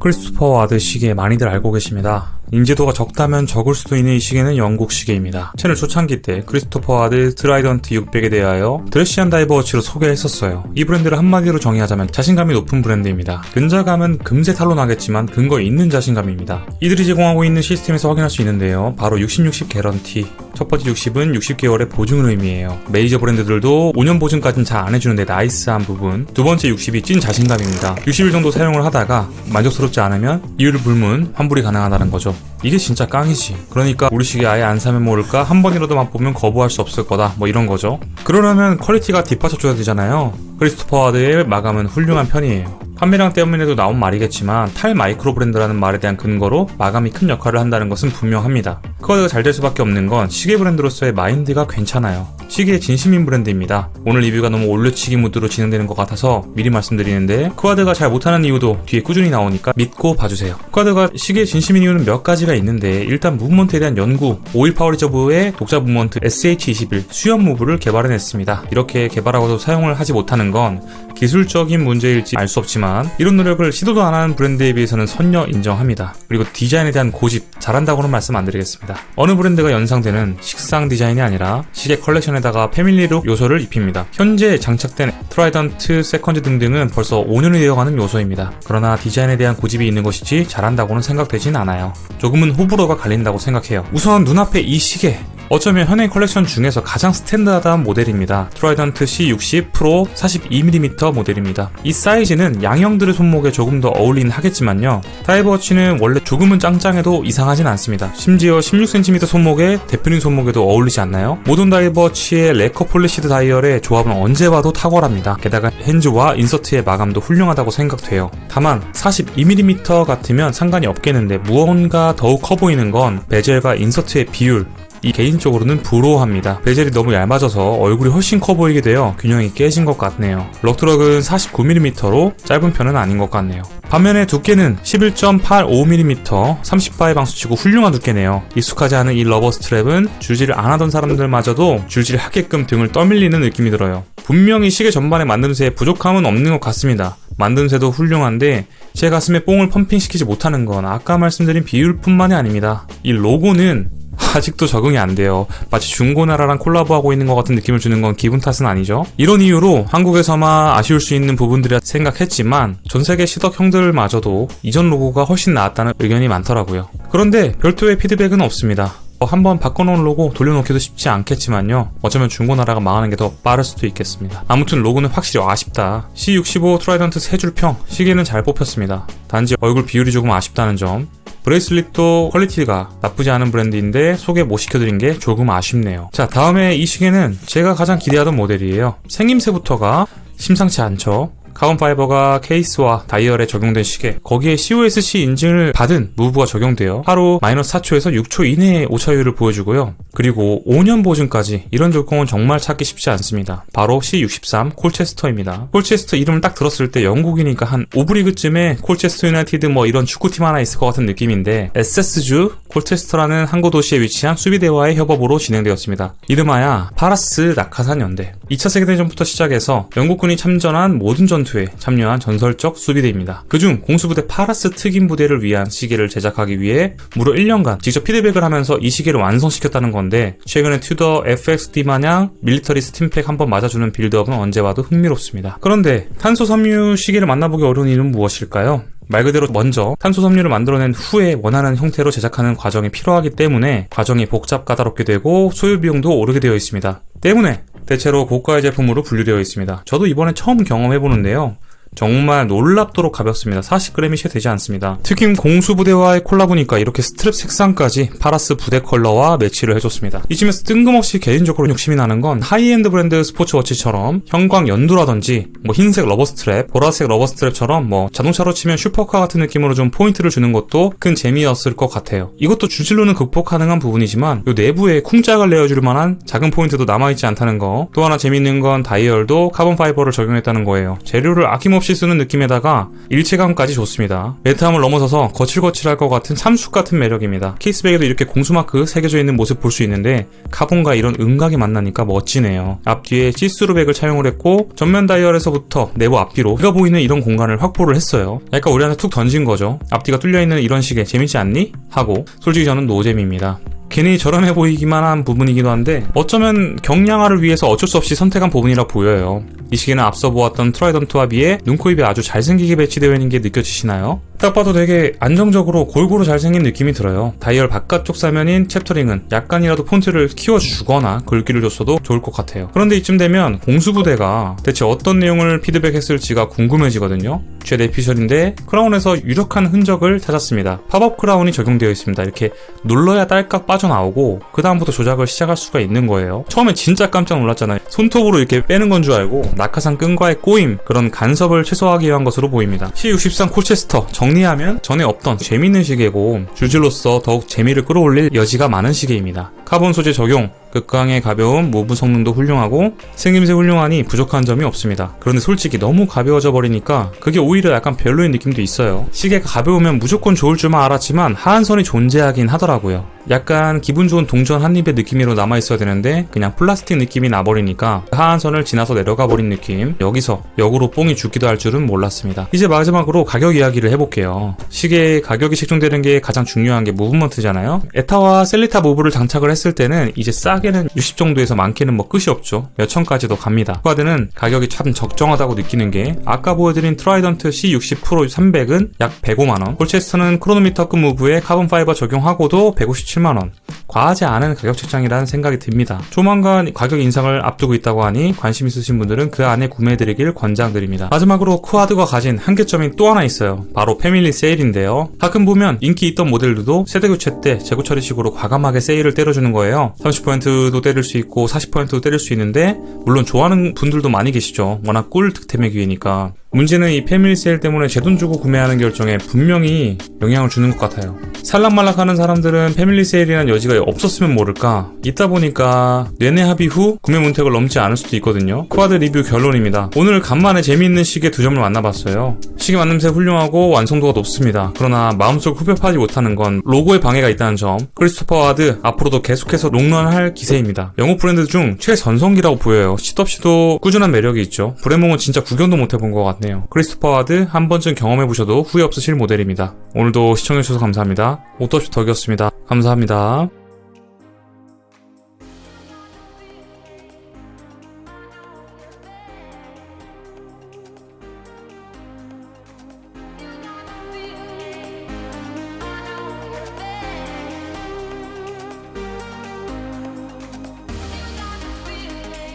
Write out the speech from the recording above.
크리스토퍼 와드 시계 많이들 알고 계십니다. 인지도가 적다면 적을 수도 있는 이 시계는 영국 시계입니다. 채널 초창기 때 크리스토퍼 와드 트라이던트 600에 대하여 드레시한 다이버워치로 소개했었어요. 이 브랜드를 한마디로 정의하자면 자신감이 높은 브랜드입니다. 근자감은 금세 탄로나겠지만 근거 있는 자신감입니다. 이들이 제공하고 있는 시스템에서 확인할 수 있는데요. 바로 60-60 개런티. 첫 번째 60은 60개월의 보증을 의미해요. 메이저 브랜드들도 5년 보증까지는 잘 안 해주는데 나이스한 부분. 두 번째 60이 찐 자신감입니다. 60일 정도 사용을 하다가 만족스럽지 않으면 이유를 불문 환불이 가능하다는 거죠. 이게 진짜 깡이지. 그러니까 우리 시계 아예 안 사면 모를까 한 번이라도 맛보면 거부할 수 없을 거다. 뭐 이런 거죠. 그러려면 퀄리티가 뒷받쳐줘야 되잖아요. 크리스토퍼 와드의 마감은 훌륭한 편이에요. 판매량 때문에도 나온 말이겠지만 탈 마이크로 브랜드라는 말에 대한 근거로 마감이 큰 역할을 한다는 것은 분명합니다. 크와드가 잘 될 수밖에 없는 건 시계 브랜드로서의 마인드가 괜찮아요. 시계의 진심인 브랜드입니다. 오늘 리뷰가 너무 올려치기 무드로 진행되는 것 같아서 미리 말씀드리는데 크와드가 잘 못하는 이유도 뒤에 꾸준히 나오니까 믿고 봐주세요. 크와드가 시계의 진심인 이유는 몇 가지가 있는데 일단 무브먼트에 대한 연구, 오일 파워 리저브의 독자 무브먼트 SH21 수염 무브를 개발해냈습니다. 이렇게 개발하고도 사용을 하지 못하는 건 기술적인 문제일지 알 수 없지만 이런 노력을 시도도 안 하는 브랜드에 비해서는 선녀 인정합니다. 그리고 디자인에 대한 고집 잘한다고는 말씀 안 드리겠습니다. 어느 브랜드가 연상되는 식상 디자인이 아니라 시계 컬렉션에 다가 패밀리룩 요소를 입힙니다. 현재 장착된 트라이던트, 세컨즈 등등은 벌써 5년이 되어가는 요소입니다. 그러나 디자인에 대한 고집이 있는 것이지 잘한다고는 생각되진 않아요. 조금은 호불호가 갈린다고 생각해요. 우선 눈앞에 이 시계 어쩌면 현행 컬렉션 중에서 가장 스탠다드한 모델입니다. 트라이던트 C60 프로 42mm 모델입니다. 이 사이즈는 양형들의 손목에 조금 더 어울리긴 하겠지만요. 다이버워치는 원래 조금은 짱짱해도 이상하진 않습니다. 심지어 16cm 손목에 대표님 손목에도 어울리지 않나요? 모든 다이버워치의 레커 폴리시드 다이얼의 조합은 언제 봐도 탁월합니다. 게다가 핸즈와 인서트의 마감도 훌륭하다고 생각돼요. 다만 42mm 같으면 상관이 없겠는데 무언가 더욱 커 보이는 건 베젤과 인서트의 비율 이 개인적으로는 부러워합니다. 베젤이 너무 얇아져서 얼굴이 훨씬 커 보이게 되어 균형이 깨진 것 같네요. 럭트럭은 49mm로 짧은 편은 아닌 것 같네요. 반면에 두께는 11.85mm 30바의 방수치고 훌륭한 두께네요. 익숙하지 않은 이 러버 스트랩은 줄질을 안 하던 사람들마저도 줄질을 하게끔 등을 떠밀리는 느낌이 들어요. 분명히 시계 전반의 만듦새에 부족함은 없는 것 같습니다. 만듦새도 훌륭한데 제 가슴에 뽕을 펌핑시키지 못하는 건 아까 말씀드린 비율뿐만이 아닙니다. 이 로고는 아직도 적응이 안 돼요. 마치 중고나라랑 콜라보하고 있는 것 같은 느낌을 주는 건 기분 탓은 아니죠. 이런 이유로 한국에서만 아쉬울 수 있는 부분들이라 생각했지만 전 세계 시덕 형들마저도 이전 로고가 훨씬 나았다는 의견이 많더라고요. 그런데 별도의 피드백은 없습니다. 어, 한번 바꿔놓은 로고 돌려놓기도 쉽지 않겠지만요. 어쩌면 중고나라가 망하는 게 더 빠를 수도 있겠습니다. 아무튼 로고는 확실히 아쉽다. C65 트라이던트 3줄 평, 시계는 잘 뽑혔습니다. 단지 얼굴 비율이 조금 아쉽다는 점. 브레이슬릿도 퀄리티가 나쁘지 않은 브랜드인데 소개 못 시켜드린 게 조금 아쉽네요. 자, 다음에 이 시계는 제가 가장 기대하던 모델이에요. 생김새부터가 심상치 않죠. 카본 파이버가 케이스와 다이얼에 적용된 시계 거기에 COSC 인증을 받은 무브가 적용되어 하루 마이너스 4초에서 6초 이내의 오차율을 보여주고요. 그리고 5년 보증까지 이런 조건은 정말 찾기 쉽지 않습니다. 바로 C63 콜체스터입니다. 콜체스터 이름을 딱 들었을 때 영국이니까 한 오브리그쯤에 콜체스터 유나이티드 뭐 이런 축구팀 하나 있을 것 같은 느낌인데 SS주 콜체스터라는 항구 도시에 위치한 수비대와의 협업으로 진행되었습니다. 이름하야 파라스 낙하산 연대. 2차 세계대전부터 시작해서 영국군이 참전한 모든 전투에 참여한 전설적 수비대입니다. 그중 공수부대 파라스 특임 부대를 위한 시계를 제작하기 위해 무려 1년간 직접 피드백을 하면서 이 시계를 완성시켰다는 건데 최근에 튜더 FXD 마냥 밀리터리 스팀팩 한번 맞아주는 빌드업은 언제 봐도 흥미롭습니다. 그런데 탄소 섬유 시계를 만나보기 어려운 이유는 무엇일까요? 말 그대로 먼저 탄소 섬유를 만들어낸 후에 원하는 형태로 제작하는 과정이 필요하기 때문에 과정이 복잡 까다롭게 되고 소요 비용도 오르게 되어 있습니다. 때문에 대체로 고가의 제품으로 분류되어 있습니다. 저도 이번에 처음 경험해보는데요. 정말 놀랍도록 가볍습니다. 40g이 채 되지 않습니다. 특히 공수부대와의 콜라보니까 이렇게 스트랩 색상까지 파라스 부대 컬러와 매치를 해줬습니다. 이쯤에서 뜬금없이 개인적으로 욕심이 나는 건 하이엔드 브랜드 스포츠워치처럼 형광 연두라든지 뭐 흰색 러버 스트랩, 보라색 러버 스트랩처럼 뭐 자동차로 치면 슈퍼카 같은 느낌으로 좀 포인트를 주는 것도 큰 재미였을 것 같아요. 이것도 주질로는 극복 가능한 부분이지만 요 내부에 쿵짝을 내어줄 만한 작은 포인트도 남아있지 않다는 거. 또 하나 재밌는 건 다이얼도 카본 파이버를 적용했다는 거예요. 재료를 아낌없이 어김없이 쓰는 느낌에다가 일체감까지 좋습니다. 매트함을 넘어서서 거칠거칠할 것 같은 삼숙 같은 매력입니다. 케이스백에도 이렇게 공수마크 새겨져 있는 모습 볼 수 있는데 카본과 이런 음각이 만나니까 멋지네요. 앞뒤에 시스루백을 차용을 했고 전면 다이얼에서부터 내부 앞뒤로 비가 보이는 이런 공간을 확보를 했어요. 약간 우리한테 툭 던진 거죠. 앞뒤가 뚫려있는 이런 식의 재밌지 않니? 하고 솔직히 저는 노잼입니다. 괜히 저렴해 보이기만 한 부분이기도 한데 어쩌면 경량화를 위해서 어쩔 수 없이 선택한 부분이라 보여요. 이 시기는 앞서 보았던 트라이던트와 비해 눈, 코, 입이 아주 잘생기게 배치되어 있는 게 느껴지시나요? 딱 봐도 되게 안정적으로 골고루 잘생긴 느낌이 들어요. 다이얼 바깥쪽 사면인 챕터링은 약간이라도 폰트를 키워주거나 글귀를 줬어도 좋을 것 같아요. 그런데 이쯤 되면 공수부대가 대체 어떤 내용을 피드백했을지가 궁금해지거든요. 최대 피셜인데 크라운에서 유력한 흔적을 찾았습니다. 팝업 크라운이 적용되어 있습니다. 이렇게 눌러야 딸깍 빠져나오고 그 다음부터 조작을 시작할 수가 있는 거예요. 처음에 진짜 깜짝 놀랐잖아요. 손톱으로 이렇게 빼는 건 줄 알고 낙하산 끈과의 꼬임 그런 간섭을 최소화하기 위한 것으로 보입니다. C63 콜체스터 정 리하면 전에 없던 재밌는 시계고 줄질로서 더욱 재미를 끌어올릴 여지가 많은 시계입니다. 카본 소재 적용 극강의 가벼움, 무브 성능도 훌륭하고 생김새 훌륭하니 부족한 점이 없습니다. 그런데 솔직히 너무 가벼워져 버리니까 그게 오히려 약간 별로인 느낌도 있어요. 시계가 가벼우면 무조건 좋을 줄만 알았지만 하한선이 존재하긴 하더라고요. 약간 기분 좋은 동전 한 입의 느낌으로 남아 있어야 되는데 그냥 플라스틱 느낌이 나버리니까 하한선을 지나서 내려가 버린 느낌. 여기서 역으로 뽕이 죽기도 할 줄은 몰랐습니다. 이제 마지막으로 가격 이야기를 해볼게요. 시계의 가격이 책정되는 게 가장 중요한 게 무브먼트잖아요. 에타와 셀리타 무브를 장착을 했을 때는 이제 싸게는 60 정도에서 많게는 뭐 끝이 없죠. 몇 천까지도 갑니다. 후아드는 가격이 참 적정하다고 느끼는 게 아까 보여드린 트라이던트 C60 프로 300은 약 105만원, 콜체스터는 크로노미터급 무브에 카본 파이버 적용하고도 157만원. 과하지 않은 가격 책정이라는 생각이 듭니다. 조만간 가격 인상을 앞두고 있다고 하니 관심 있으신 분들은 그 안에 구매해드리길 권장드립니다. 마지막으로 쿠아드가 가진 한계점이 또 하나 있어요. 바로 패밀리 세일인데요. 가끔 보면 인기 있던 모델들도 세대 교체 때 재고 처리식으로 과감하게 세일을 때려주는 거예요. 30%도 때릴 수 있고 40%도 때릴 수 있는데 물론 좋아하는 분들도 많이 계시죠. 워낙 꿀 득템의 기회니까. 문제는 이 패밀리 세일 때문에 제 돈 주고 구매하는 결정에 분명히 영향을 주는 것 같아요. 살락말락하는 사람들은 패밀리 세일이라는 여지가 없었으면 모를까. 있다 보니까 내내 합의 후 구매 문턱을 넘지 않을 수도 있거든요. 쿼드 리뷰 결론입니다. 오늘 간만에 재미있는 시계 두 점을 만나봤어요. 시계 만듦새 훌륭하고 완성도가 높습니다. 그러나 마음속 흡협하지 못하는 건 로고에 방해가 있다는 점. 크리스토퍼 와드 앞으로도 계속해서 롱런할 기세입니다. 영국 브랜드 중 최전성기라고 보여요. 시덥시도 꾸준한 매력이 있죠. 브레몽은 진짜 구경도 못 해본 것 같 네요. 크리스토퍼 와드 한 번쯤 경험해 보셔도 후회 없으실 모델입니다. 오늘도 시청해주셔서 감사합니다. 오토시 덕이었습니다. 감사합니다.